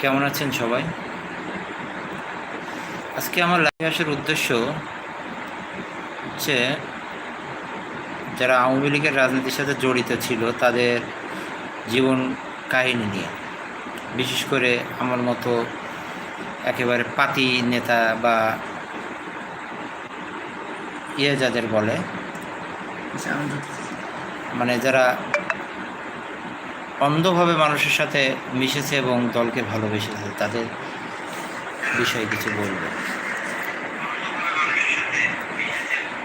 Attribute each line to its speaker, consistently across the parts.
Speaker 1: কেমন আছেন সবাই? আজকে আমার লাইভে আসার উদ্দেশ্য হচ্ছে যারা আওয়ামী লীগের রাজনীতির সাথে জড়িত ছিল তাদের জীবন কাহিনী নিয়ে। বিশেষ করে আমার মতো একেবারে পাতি নেতা বা ইয়ে যাদের বলে মানে যারা অন্ধভাবে মানুষের সাথে মিশেছে এবং দলকে ভালোবেসেছে তাদের বিষয়ে কিছু বলব।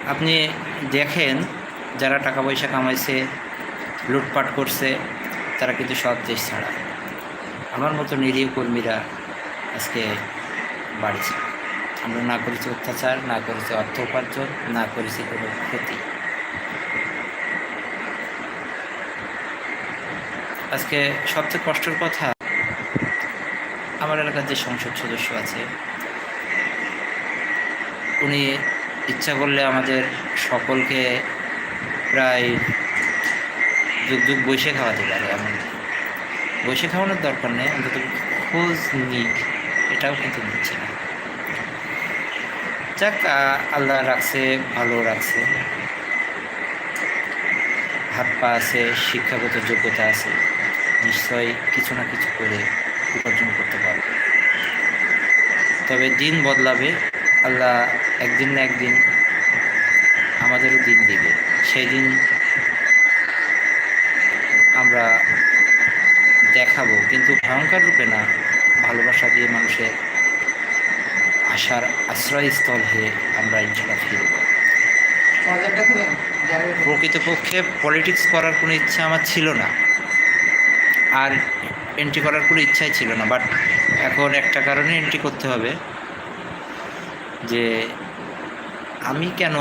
Speaker 1: আপনি দেখেন, যারা টাকা পয়সা কামাইছে, লুটপাট করছে, তারা কিন্তু সৎ দেশ ছাড়া। আমার মতো নিরীহ কর্মীরা আজকে বাড়ছে। আমরা না করেছি অত্যাচার, না করেছি অর্থ উপার্জন, না করেছি কোনো ক্ষতি। আজকে সবচেয়ে কষ্টের কথা, আমার এলাকার যে সংসদ সদস্য আছে, উনি ইচ্ছা করলে আমাদের সকলকে প্রায় যুগ যুগ বসে খাওয়াতে পারে, এমন বসে খাওয়ানোর দরকার নেই, অন্তত খোঁজ নিক, এটাও কিন্তু নিচ্ছে না। যাক আল্লাহ রাখছে, ভালো রাখছে। হাত পা আছে, শিক্ষাগত যোগ্যতা আছে। নিশ্চয়ই কিছু না কিছু করে উপার্জন করতে পারবে। তবে দিন বদলাবে আল্লাহ একদিন না একদিন আমাদেরও দিন দিবে। সেই দিন আমরা দেখাবো কিন্তু ভয়ঙ্কর রূপে না ভালোবাসা দিয়ে মানুষের আশার আশ্রয়স্থল হয়ে আমরা ইনশাল্লাহ ফিরব। প্রকৃতপক্ষে পলিটিক্স করার কোনো ইচ্ছা আমার ছিল না। আর এন্ট্রি করার কোনো ইচ্ছাই ছিল না বাট এখন একটা কারণে এন্ট্রি করতে হবে যে আমি কেন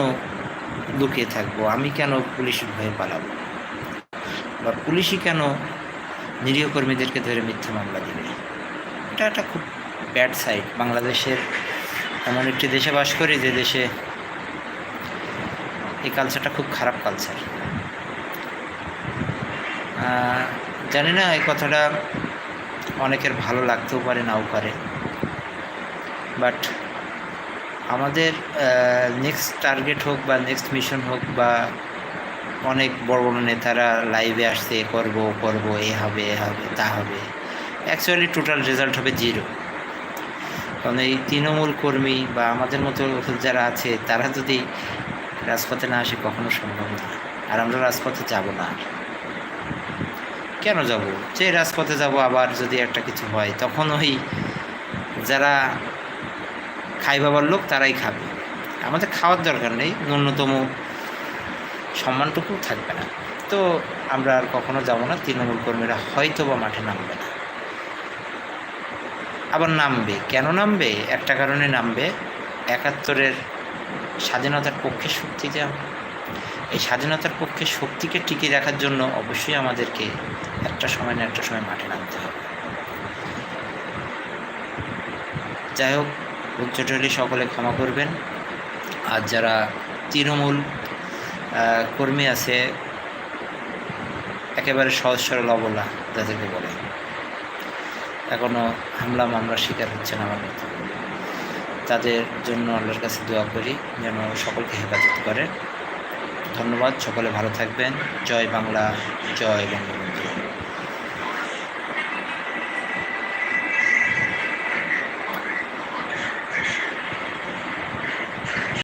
Speaker 1: লুকিয়ে থাকব, আমি কেন পুলিশ ভয়ে পালাবো? বা পুলিশই কেন নিরীহ কর্মীদেরকে ধরে মিথ্যা মামলা দিবে? এটা একটা খুব ব্যাড সাইড বাংলাদেশের এমন একটি দেশে বাস করি যে দেশে এই কালচারটা খুব খারাপ কালচার জানি না, এই কথাটা অনেকের ভালো লাগতেও পারে, নাও পারে। বাট আমাদের নেক্সট টার্গেট হোক বা নেক্সট মিশন হোক বা অনেক বড় বড় নেতারা লাইভে আসছে, এ করব করব, এ হবে এ হবে, তা হবে। অ্যাকচুয়ালি টোটাল রেজাল্ট হবে জিরো কারণ এই তৃণমূল কর্মী বা আমাদের মতো যারা আছে, তারা যদি রাজপথে না আসে, কখনো সম্ভব না। আর আমরা রাজপথে যাব না কেন যাব? যে রাজপথে যাব, আবার যদি একটা কিছু হয়, তখন ওই যারা খাই বাবার লোক, তারাই খাবে। আমাদের খাওয়ার দরকার নেই, ন্যূনতম সম্মানটুকু থাকবে না। তো আমরা আর কখনো যাব না, তৃণমূল কর্মীরা হয়তো বা মাঠে নামবে না। আবার নামবে। কেন নামবে? একটা কারণে নামবে। একাত্তরের স্বাধীনতার পক্ষে শক্তি যা এই স্বাধীনতার পক্ষে শক্তিকে টিকিয়ে রাখার জন্য অবশ্যই আমাদেরকে একটা সময় না একটা সময় মাঠে নামতে হবে। যাই হোক উচ্চট সকলে ক্ষমা করবেন। আর যারা তৃণমূল কর্মী আছে, একেবারে সহজ সরল অবলা যাদেরকে বলে। এখনও হামলা, মামলা শিকার হচ্ছে না আমার তাদের জন্য আল্লাহর কাছে দোয়া করি, যেন সকলকে হেফাজত করে। ধন্যবাদ সকলে ভালো থাকবেন। জয় বাংলা জয় বঙ্গবন্ধু।